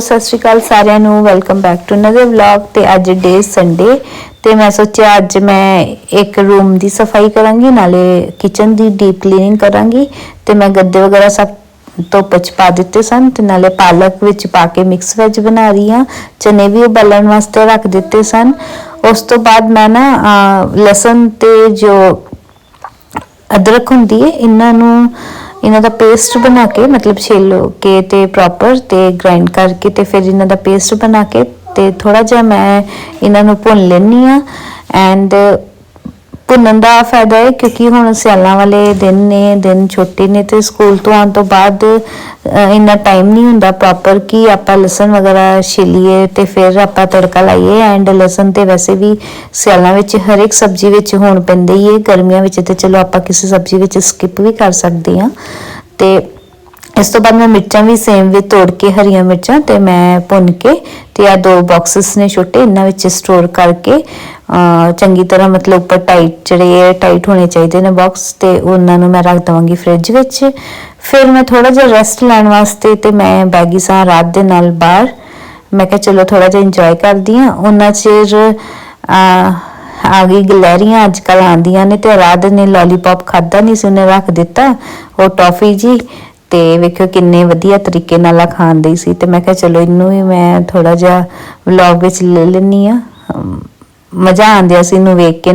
ਸਤਿ ਸ਼੍ਰੀ ਅਕਾਲ ਸਾਰਿਆਂ ਨੂੰ welcome back to another vlog ਤੇ ਅੱਜ ਡੇ ਸੰਡੇ ਤੇ ਮੈਂ ਸੋਚਿਆ ਅੱਜ ਮੈਂ ਇੱਕ ਰੂਮ ਦੀ ਸਫ਼ਾਈ ਕਰਾਂਗੀ, ਨਾਲੇ ਕਿਚਨ ਦੀ ਡੀਪ ਕਲੀਨਿੰਗ ਕਰਾਂਗੀ ਤੇ ਮੈਂ ਗੱਦੇ ਵਗੈਰਾ ਸਭ ਧੁੱਪ ਪਾ ਦਿੱਤੇ ਸਨ ਤੇ ਨਾਲੇ ਪਾਲਕ ਵਿੱਚ ਪਾ ਕੇ ਮਿਕਸ ਵੈਜ ਬਣਾ ਰਹੀ ਹਾਂ। ਚਨੇ ਵੀ ਉਬਲਣ ਵਾਸਤੇ ਰੱਖ ਦਿੱਤੇ ਸਨ। ਉਸ ਤੋਂ ਬਾਅਦ ਮੈਂ ਨਾ ਲਸਣ ਤੇ ਜੋ ਅਦਰਕ ਹੁੰਦੀ ਹੈ, ਇਹਨਾਂ ਨੂੰ ਇਹਨਾਂ ਦਾ ਪੇਸਟ ਬਣਾ ਕੇ, ਮਤਲਬ ਛਿੱਲ ਕੇ ਤੇ ਪ੍ਰੋਪਰ ਤੇ ਗ੍ਰਾਈਂਡ ਕਰਕੇ ਤੇ ਫਿਰ ਇਹਨਾਂ ਦਾ ਪੇਸਟ ਬਣਾ ਕੇ ਤੇ ਥੋੜਾ ਜਿਹਾ ਮੈਂ ਇਹਨਾਂ ਨੂੰ ਭੁੰਨ ਲੈਣੀ ਆ ਐਂਡ ਭੁੰਨਣ ਦਾ ਫਾਇਦਾ ਹੈ ਕਿਉਂਕਿ ਹੁਣ ਸਿਆਲਾਂ ਵਾਲੇ ਦਿਨ ਨੇ, ਦਿਨ ਛੋਟੇ ਨੇ ਤੇ ਸਕੂਲ ਤੋਂ ਆਉਣ ਤੋਂ ਬਾਅਦ ਇੰਨਾ ਟਾਈਮ ਨਹੀਂ ਹੁੰਦਾ ਪ੍ਰੋਪਰ ਕਿ ਆਪਾਂ ਲਸਣ ਵਗੈਰਾ ਛਿਲੀਏ ਤੇ ਫਿਰ ਆਪਾਂ ਤੜਕਾ ਲਾਈਏ ਐਂਡ ਲਸਣ ਤੇ ਵੈਸੇ ਵੀ ਸਿਆਲਾਂ ਵਿੱਚ ਹਰ ਇੱਕ ਸਬਜ਼ੀ ਵਿੱਚ ਹੋਣ ਪੈਂਦੇ ਹੀ ਹੈ ਗਰਮੀਆਂ ਵਿੱਚ ਤੇ ਚਲੋ ਆਪਾਂ ਕਿਸੇ ਸਬਜ਼ੀ ਵਿੱਚ ਸਕਿਪ ਵੀ ਕਰ ਸਕਦੇ ਹਾਂ। ਤੇ ਇਸ ਤੋਂ ਬਾਅਦ ਮੈਂ ਮਿਰਚਾਂ ਵੀ ਸੇਮ ਵੀ ਤੋੜ ਕੇ ਹਰੀਆਂ ਮਿਰਚਾਂ ਤੇ ਮੈਂ ਭੁੰਨ ਕੇ ਤੇ ਆ ਦੋ ਬਾਕਸਸ ਨੇ ਛੋਟੇ, ਇਹਨਾਂ ਵਿੱਚ ਸਟੋਰ ਕਰਕੇ ਚੰਗੀ ਤਰ੍ਹਾਂ ਮਤਲਬ ਉੱਪਰ ਟਾਈਟ ਜਿਹੜੇ 에ਅਰ ਟਾਈਟ ਹੋਣੇ ਚਾਹੀਦੇ ਨੇ ਬਾਕਸ ਤੇ, ਉਹਨਾਂ ਨੂੰ ਮੈਂ ਰੱਖ ਦਵਾਂਗੀ ਫ੍ਰਿਜ ਵਿੱਚ। ਫਿਰ ਮੈਂ ਥੋੜਾ ਜਿਹਾ ਰੈਸਟ ਲੈਣ ਵਾਸਤੇ ਤੇ ਮੈਂ ਬੈਗੀ ਸਾਂ ਰਾਤ ਦੇ ਨਾਲ ਬਾਹਰ। ਮੈਂ ਕਿਹਾ ਚਲੋ ਥੋੜਾ ਜਿਹਾ ਇੰਜੋਏ ਕਰਦੀ ਆ ਉਹਨਾਂ ਚਿਰ ਆ ਗਈ ਗਲੈਰੀਆਂ, ਅੱਜ ਕੱਲ ਆਂਦੀਆਂ ਨੇ ਤੇ ਰਾਤ ਨੇ ਲੋਲੀਪੌਪ ਖਾਦਾ ਨਹੀਂ ਸੀ, ਉਹਨੇ ਰੱਖ ਦਿੱਤਾ। ਉਹ ਟੌਫੀ ਜੀ ਤੇ ਵੇਖਿਓ ਕਿੰਨੇ ਵਧੀਆ ਤਰੀਕੇ ਨਾਲ ਆ ਖਾਂਦੀ ਸੀ। ਤੇ ਮੈਂ ਕਿਹਾ ਚਲੋ ਇਹਨੂੰ ਵੀ ਮੈਂ ਥੋੜਾ ਜਿਹਾ ਵਲੌਗ ਵਿੱਚ ਲੈ ਲੈਣੀ ਆ ਮਜ਼ਾ ਆਂਦਿਆ ਸੀ ਇਹਨੂੰ ਵੇਖ ਕੇ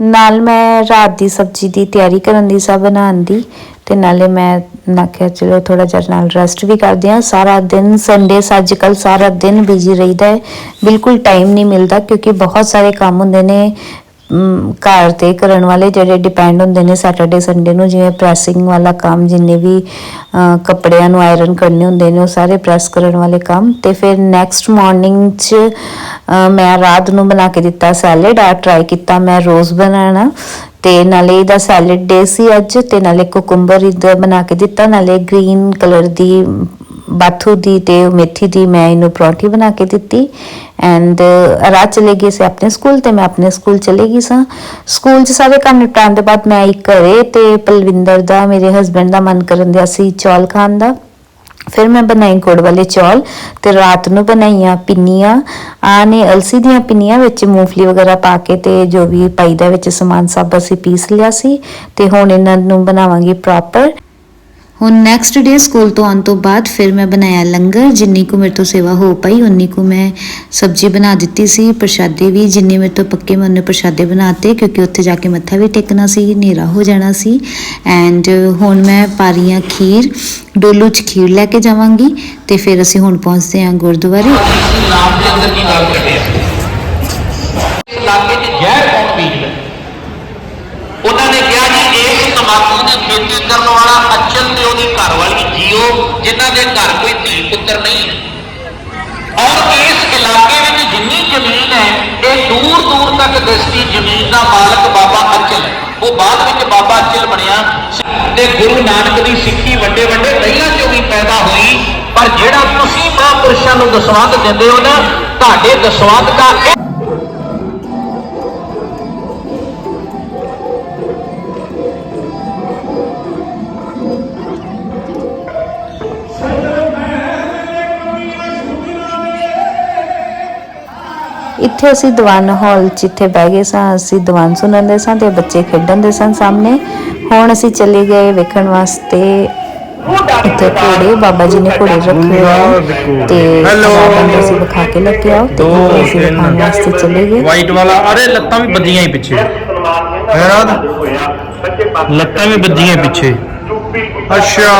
ਨਾਲ ਮੈਂ ਰਾਤ ਦੀ ਸਬਜ਼ੀ ਦੀ ਤਿਆਰੀ ਕਰਨ ਦੀ ਸਭ ਬਣਾਉਣ ਦੀ। ਤੇ ਨਾਲੇ ਮੈਂ ਨਾ ਕਿਹਾ ਚਲੋ ਥੋੜਾ ਜਿਹਾ ਨਾਲ ਰੈਸਟ ਵੀ ਕਰਦੇ ਆ ਸਾਰਾ ਦਿਨ ਸੰਡੇ ਅੱਜ ਕੱਲ ਸਾਰਾ ਦਿਨ ਬਿਜ਼ੀ ਰਹੀਦਾ ਹੈ। ਬਿਲਕੁਲ ਟਾਈਮ ਨਹੀਂ ਮਿਲਦਾ ਕਿਉਂਕਿ ਬਹੁਤ ਸਾਰੇ ਕੰਮ ਹੁੰਦੇ ਨੇ। ਘਰ ਤੇ ਕਰਨ ਵਾਲੇ ਜਿਹੜੇ ਡਿਪੈਂਡ ਹੁੰਦੇ ਨੇ ਸੈਟਰਡੇ ਸੰਡੇ ਨੂੰ, ਜਿਵੇਂ ਪ੍ਰੈਸਿੰਗ ਵਾਲਾ ਕੰਮ, ਜਿੰਨੇ ਵੀ ਕੱਪੜਿਆਂ ਨੂੰ ਆਇਰਨ ਕਰਨੇ ਹੁੰਦੇ ਨੇ, ਉਹ ਸਾਰੇ ਪ੍ਰੈਸ ਕਰਨ ਵਾਲੇ ਕੰਮ। ਤੇ ਫਿਰ ਨੈਕਸਟ ਮਾਰਨਿੰਗ 'ਚ ਮੈਂ ਰਾਤ ਨੂੰ ਬਣਾ ਕੇ ਦਿੱਤਾ ਸੈਲਡ ਆ ਟਰਾਈ ਕੀਤਾ ਮੈਂ ਰੋਜ਼ ਬਣਾਉਣਾ ਤੇ ਨਾਲੇ ਇਹਦਾ ਸੈਲਡ ਡੇ ਸੀ ਅੱਜ, ਤੇ ਨਾਲੇ ਕੁਕੁੰਬਰ ਇਹਦਾ ਬਣਾ ਕੇ ਦਿੱਤਾ, ਨਾਲੇ ਗ੍ਰੀਨ ਕਲਰ ਦੀ ਬਾਥੂ ਦੀ ਤੇ ਮੇਥੀ ਦੀ ਮੈਂ ਇਹਨੂੰ ਪਰੌਂਠੀ ਬਣਾ ਕੇ ਦਿੱਤੀ। ਐਂਡ ਰਾਤ ਚਲੇ ਗਏ ਸੀ ਆਪਣੇ ਸਕੂਲ ਤੇ ਮੈਂ ਆਪਣੇ ਸਕੂਲ ਚਲੇ ਗਈ ਸਾਂ। ਸਕੂਲ 'ਚ ਸਾਰੇ ਕੰਮ ਨਿਪਟਾਉਣ ਦੇ ਬਾਅਦ ਮੈਂ ਇੱਕ ਘਰੇ ਤੇ ਪਲਵਿੰਦਰ ਦਾ, ਮੇਰੇ ਹਸਬੰਡ ਦਾ ਮਨ ਕਰਨ ਦਿਆ ਸੀ ਚੌਲ ਖਾਣ ਦਾ। ਫਿਰ ਮੈਂ ਬਣਾਈ ਗੁੜ ਵਾਲੇ ਚੌਲ ਤੇ ਰਾਤ ਨੂੰ ਬਣਾਈਆਂ ਪਿੰਨੀਆਂ। ਆ ਨੇ ਅਲਸੀ ਦੀਆਂ ਪਿੰਨੀਆਂ ਵਿੱਚ ਮੂੰਗਫਲੀ ਵਗੈਰਾ ਪਾ ਕੇ ਤੇ ਜੋ ਵੀ ਪਾਈਦਾ ਵਿੱਚ ਸਮਾਨ ਸਭ ਅਸੀਂ ਪੀਸ ਲਿਆ ਸੀ ਤੇ ਹੁਣ ਇਹਨਾਂ ਨੂੰ ਬਣਾਵਾਂਗੇ ਪ੍ਰੋਪਰ ਹੁਣ ਨੈਕਸਟ ਡੇ ਸਕੂਲ ਤੋਂ ਆਉਣ ਤੋਂ ਬਾਅਦ ਫਿਰ ਮੈਂ ਬਣਾਇਆ ਲੰਗਰ, ਜਿੰਨੀ ਕੁ ਮੇਰੇ ਤੋਂ ਸੇਵਾ ਹੋ ਪਈ, ਉਨੀ ਕੁ ਮੈਂ ਸਬਜ਼ੀ ਬਣਾ ਦਿੱਤੀ ਸੀ, ਪ੍ਰਸ਼ਾਦੇ ਵੀ, ਜਿੰਨੇ ਮੇਰੇ ਤੋਂ ਪੱਕੇ ਮੈਂ ਉਹਨੇ ਪ੍ਰਸ਼ਾਦੇ ਬਣਾਤੇ, ਕਿਉਂਕਿ ਉੱਥੇ ਜਾ ਕੇ ਮੱਥਾ ਵੀ ਟੇਕਣਾ ਸੀ, ਹਨੇਰਾ ਹੋ ਜਾਣਾ ਸੀ। ਐਂਡ ਹੁਣ ਮੈਂ ਪਾ ਰਹੀ ਹਾਂ ਖੀਰ, ਡੋਲੂ ਚ ਖੀਰ ਲੈ ਕੇ ਜਾਵਾਂਗੀ, ਤੇ ਫਿਰ ਅਸੀਂ ਹੁਣ ਪਹੁੰਚਦੇ ਹਾਂ ਗੁਰਦੁਆਰੇ। ਨਾਮ ਦੇ ਅੰਦਰ ਕੀ ਗੱਲ ਕੱਢਿਆ ਇਸ ਇਲਾਕੇ 'ਚ ਜ਼ਹਿਰ ਕੌਣ ਬੀਜਦਾ ਉਹਨਾਂ ਨੇ ਕਿਹਾ ਜੀ ਇਸ ਤਮਾਕੂ ਦੀ ਖੇਤੀ ਕਰਨ ਵਾਲਾ ਅਚਲ ਤੇ ਉਹਦੀ ਘਰ ਵਾਲੀ ਜੀਓ, ਜਿਨ੍ਹਾਂ ਦੇ ਘਰ ਕੋਈ ਧੀ ਪੁੱਤਰ ਨਹੀਂ ਹੈ। ਔਰ ਇਸ ਇਲਾਕੇ ਵਿੱਚ ਜਿੰਨੀ ਜ਼ਮੀਨ ਹੈ, ਇਹ ਦੂਰ ਦੂਰ ਤੱਕ ਦਿਸਦੀ ਜ਼ਮੀਨ ਦਾ ਮਾਲਕ ਬਾਬਾ ਅਚਲ ਹੈ। ਉਹ ਬਾਅਦ ਵਿੱਚ ਬਾਬਾ ਅਚਲ ਬਣਿਆ। ਤੇ ਗੁਰੂ ਨਾਨਕ ਦੀ ਸਿੱਖੀ ਵੱਡੇ ਵੱਡੇ ਪਹਿਲਾਂ ਚੋਂ ਵੀ ਪੈਦਾ ਹੋਈ। ਪਰ ਜਿਹੜਾ ਤੁਸੀਂ ਮਹਾਂਪੁਰਸ਼ਾਂ ਨੂੰ ਦਸਵੰਧ ਦਿੰਦੇ ਹੋ ਨਾ, ਤੁਹਾਡੇ ਦਸਵੰਧ ਦਾ ਇੱਥੇ ਅਸੀਂ ਦੀਵਾਨ ਹਾਲ ਇੱਥੇ ਬਹਿ ਗਏ ਸਾਂ ਅਸੀਂ ਦੀਵਾਨ ਸੁਣਨ ਦੇ ਸਾਂ ਤੇ ਬੱਚੇ ਖੇਡਣ ਦੇ ਸਨ ਸਾਹਮਣੇ। ਹੁਣ ਅਸੀਂ ਚਲੇ ਗਏ ਵੇਖਣ ਵਾਸਤੇ ਇੱਥੇ ਘੋੜੇ ਬਾਬਾ ਜੀ ਨੇ ਘੋੜੇ ਰੱਖੇ ਆ ਤੇ. ਸਾਨੂੰ ਅਸੀਂ ਵਿਖਾ ਕੇ ਲੈ ਕੇ ਆਓ ਤੇ ਅਸੀਂ ਵਾਸਤੇ ਚਲੇ ਗਏ। ਵਾਈਟ ਵਾਲਾ ਅਰੇ ਲੱਤਾਂ ਵੀ ਵੱਜੀਆਂ ਹੀ ਪਿੱਛੇ। ਹੈਰਾਨ? ਲੱਤਾਂ ਵੀ ਵੱਜੀਆਂ ਪਿੱਛੇ। ਅੱਛਾ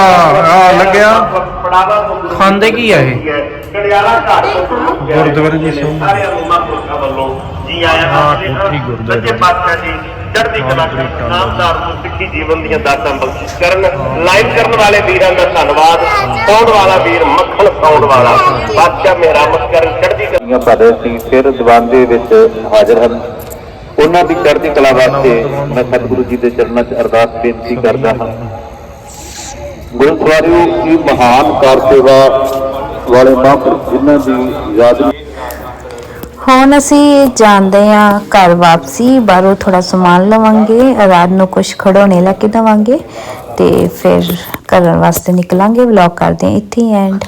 ਆ ਲੱਗਿਆ। ਖਾਂਦੇ ਕੀ ਆ ਇਹ? ਗੁਰਦੁਆਰੇ ਦੀ ਸਹੁੰ। ਸਾਰੇ ਮਹਾਂਪੁਰਖਾਂ ਵੱਲੋਂ ਜੀ ਆਇਆਂ ਗੁਰਦੁਆਰੇ ਸੱਚੇ ਦੀ। ਪਾਤਸ਼ਾਹ ਜੀ ਚੜ੍ਹਦੀ ਕਲਾ ਕਰਨ ਨਾਮਦਾਰ ਨੂੰ ਸਿੱਖੀ ਜੀਵਨ ਦੀਆਂ ਦਾਤਾਂ ਬਖਸ਼ਿਸ਼ ਕਰਨ। ਲਾਈਵ ਕਰਨ ਵਾਲੇ ਵੀਰਾਂ ਦਾ ਧੰਨਵਾਦ। ਪਾਉਣ ਵਾਲਾ ਵੀਰ ਮੱਖਣ ਪਾਉਣ ਵਾਲਾ। ਬਾਦਸ਼ਾਹ ਮਿਹਰਾਮਤ ਕਰਨ ਚੜ੍ਹਦੀ ਕਲਾ ਦੀਆਂ ਭਰੇ ਸਿੰਘ ਫਿਰ ਦੀਵਾਨ ਦੇ ਵਿੱਚ ਹਾਜ਼ਰ ਹਨ ਉਹਨਾਂ ਦੀ ਚੜ੍ਹਦੀ ਕਲਾ ਵਾਸਤੇ ਮੈਂ ਸਤਿਗੁਰੂ ਜੀ ਦੇ ਚਰਨਾਂ 'ਚ ਅਰਦਾਸ ਬੇਨਤੀ ਕਰਦਾ ਹਾਂ। ਗੁਰਦੁਆਰਿਓ ਇਹ ਮਹਾਨ ਕਾਰ ਸੇਵਾ ਵਾਲੇ ਮਹਾਂਪੁਰਖ ਜਿਨ੍ਹਾਂ ਦੀ ਯਾਦ ਹੁਣ ਅਸੀਂ ਜਾਣਦੇ ਆ ਘਰ ਵਾਪਸੀ, ਬਾਹਰੋਂ ਥੋੜਾ ਸਮਾਨ ਲਵਾਂਗੇ, ਰਾਤ ਨੂੰ ਕੁਝ ਖੜੋਣੇ ਲੈ ਕੇ ਦਵਾਂਗੇ ਤੇ ਫਿਰ ਘਰ ਵਾਸਤੇ ਨਿਕਲਾਂਗੇ ਵਲੌਗ ਕਰਦੇ ਹਾਂ, ਇੱਥੇ ਐਂਡ